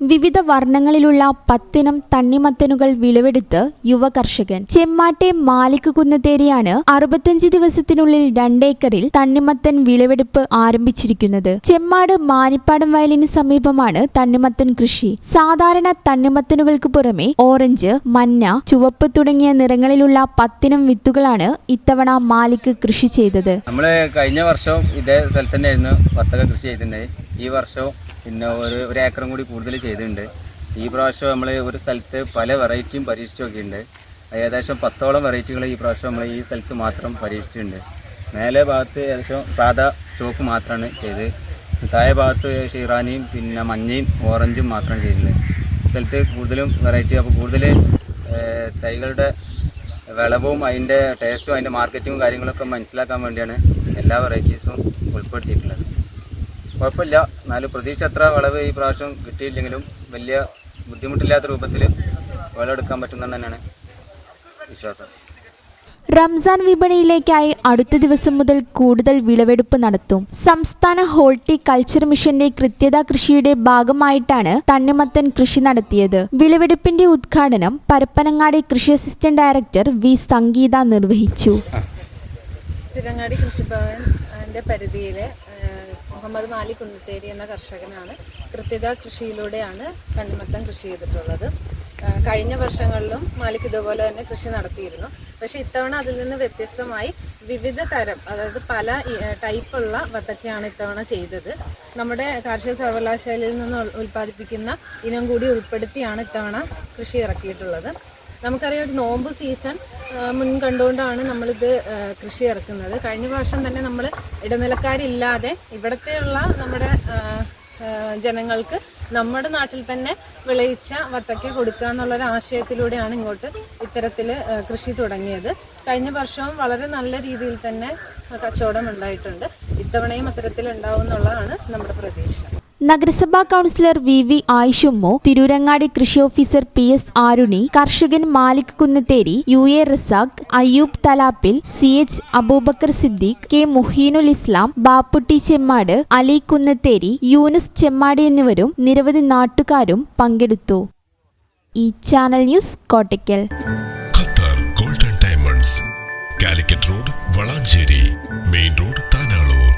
വിവിധ വർണങ്ങളിലുള്ള പത്തിനം തണ്ണിമത്തനുകൾ വിളവെടുത്ത് യുവ കർഷകൻ ചെമ്മാട്ടെ മാലിക് കുന്നത്തേരിയാണ് അറുപത്തഞ്ച് ദിവസത്തിനുള്ളിൽ രണ്ടേക്കറിൽ തണ്ണിമത്തൻ വിളവെടുപ്പ് ആരംഭിച്ചിരിക്കുന്നത്. ചെമ്മാട് മാനിപ്പാടം വയലിന് സമീപമാണ് തണ്ണിമത്തൻ കൃഷി. സാധാരണ തണ്ണിമത്തനുകൾക്ക് പുറമെ ഓറഞ്ച് മഞ്ഞ ചുവപ്പ് തുടങ്ങിയ നിറങ്ങളിലുള്ള പത്തിനം വിത്തുകളാണ് ഇത്തവണ മാലിക് കൃഷി ചെയ്തത്. നമ്മൾ കഴിഞ്ഞ വർഷം ഇതേ സ്ഥലത്തന്നെയായിരുന്നു വത്തക കൃഷി ചെയ്തിട്ടുണ്ടായി. ഈ വർഷവും പിന്നെ ഒരു ഒരു ഏക്കറും കൂടി കൂടുതൽ ചെയ്തിട്ടുണ്ട്. ഈ പ്രാവശ്യം നമ്മൾ ഒരു സ്ഥലത്ത് പല വെറൈറ്റിയും പരീക്ഷിച്ച് നോക്കിയിട്ടുണ്ട്. ഏകദേശം പത്തോളം വെറൈറ്റികൾ ഈ പ്രാവശ്യം നമ്മൾ ഈ സ്ഥലത്ത് മാത്രം പരീക്ഷിച്ചിട്ടുണ്ട്. മേലെ ഭാഗത്ത് ഏകദേശം സാധാ ചുവപ്പ് മാത്രമാണ് ചെയ്ത്. താഴെ ഭാഗത്ത് ഷീറാനിയും പിന്നെ മഞ്ഞയും ഓറഞ്ചും മാത്രം ചെയ്തിട്ടുള്ളത് സ്ഥലത്ത് കൂടുതലും വെറൈറ്റി അപ്പോൾ കൂടുതൽ തൈകളുടെ വിളവും അതിന്റെ ടേസ്റ്റും അതിന്റെ മാർക്കറ്റിങ്ങും കാര്യങ്ങളൊക്കെ മനസ്സിലാക്കാൻ വേണ്ടിയാണ് എല്ലാ വെറൈറ്റീസും ഉൾപ്പെടുത്തിയിട്ടുള്ളത്. കുഴപ്പമില്ല. എന്നാലും പ്രതീക്ഷ അത്ര വിളവ് ഈ പ്രാവശ്യം കിട്ടിയില്ലെങ്കിലും വലിയ ബുദ്ധിമുട്ടില്ലാത്ത രൂപത്തിൽ വിളവെടുക്കാൻ പറ്റുന്ന തന്നെയാണ് വിശ്വാസം. റംസാൻ വിപണിയിലേക്കായി അടുത്ത ദിവസം മുതൽ കൂടുതൽ വിളവെടുപ്പ് നടത്തും. സംസ്ഥാന ഹോൾട്ടി കൾച്ചർ മിഷന്റെ കൃത്യത കൃഷിയുടെ ഭാഗമായിട്ടാണ് തണ്ണിമത്തൻ കൃഷി നടത്തിയത്. വിളവെടുപ്പിന്റെ ഉദ്ഘാടനം പരപ്പനങ്ങാടി കൃഷി അസിസ്റ്റന്റ് ഡയറക്ടർ വി സംഗീത നിർവഹിച്ചു. തിരങ്ങാടി കൃഷിഭവൻ പരിധിയിലെ മുഹമ്മദ് മാലി കുന്നത്തേരി എന്ന കർഷകനാണ് കൃത്യത കൃഷിയിലൂടെയാണ് കണ്ണിമത്തം കൃഷി ചെയ്തിട്ടുള്ളത്. കഴിഞ്ഞ വർഷങ്ങളിലും മാലിക് ഇതുപോലെ തന്നെ കൃഷി നടത്തിയിരുന്നു. പക്ഷേ ഇത്തവണ അതിൽ നിന്ന് വ്യത്യസ്തമായി വിവിധ തരം അതായത് പല ടൈപ്പുള്ള വത്തക്കയാണ് ഇത്തവണ ചെയ്തത്. നമ്മുടെ കാർഷിക സർവകലാശാലയിൽ നിന്ന് ഉൽ- ഉൽപ്പാദിപ്പിക്കുന്ന ഇനം കൂടി ഉൾപ്പെടുത്തിയാണ് ഇത്തവണ കൃഷി ഇറക്കിയിട്ടുള്ളത്. നമുക്കറിയാം ഒരു നോമ്പ് സീസൺ മുൻ കണ്ടുകൊണ്ടാണ് നമ്മളിത് കൃഷി ഇറക്കുന്നത്. കഴിഞ്ഞ വർഷം തന്നെ നമ്മൾ ഇടനിലക്കാരില്ലാതെ ഇവിടത്തെയുള്ള നമ്മുടെ ജനങ്ങൾക്ക് നമ്മുടെ നാട്ടിൽ തന്നെ വിളയിച്ച വത്തക്ക കൊടുക്കുക എന്നുള്ളൊരു ആശയത്തിലൂടെയാണ് ഇങ്ങോട്ട് ഇത്തരത്തിൽ കൃഷി തുടങ്ങിയത്. കഴിഞ്ഞ വർഷവും വളരെ നല്ല രീതിയിൽ തന്നെ കച്ചവടം ഉണ്ടായിട്ടുണ്ട്. ഇത്തവണയും അത്തരത്തിൽ ഉണ്ടാവും എന്നുള്ളതാണ് നമ്മുടെ പ്രതീക്ഷ. നഗരസഭാ councillor V V Ayishummu Tirurangadi കൃഷി ഓഫീസർ പി എസ് ആരുണി കർഷകൻ Malik Kunnatheri U A Razak Ayyub Thalappil C H Abubakar Siddique K Muhinul Islam Bapputty Chemmad Ali Kunnatheri Yunus Chemmad എന്നിവരും നിരവധി നാട്ടുകാരും പങ്കെടുത്തു. ഈ channel news Kottakkal. Qatar golden diamonds Calicut road Valanchery main road Tanalur.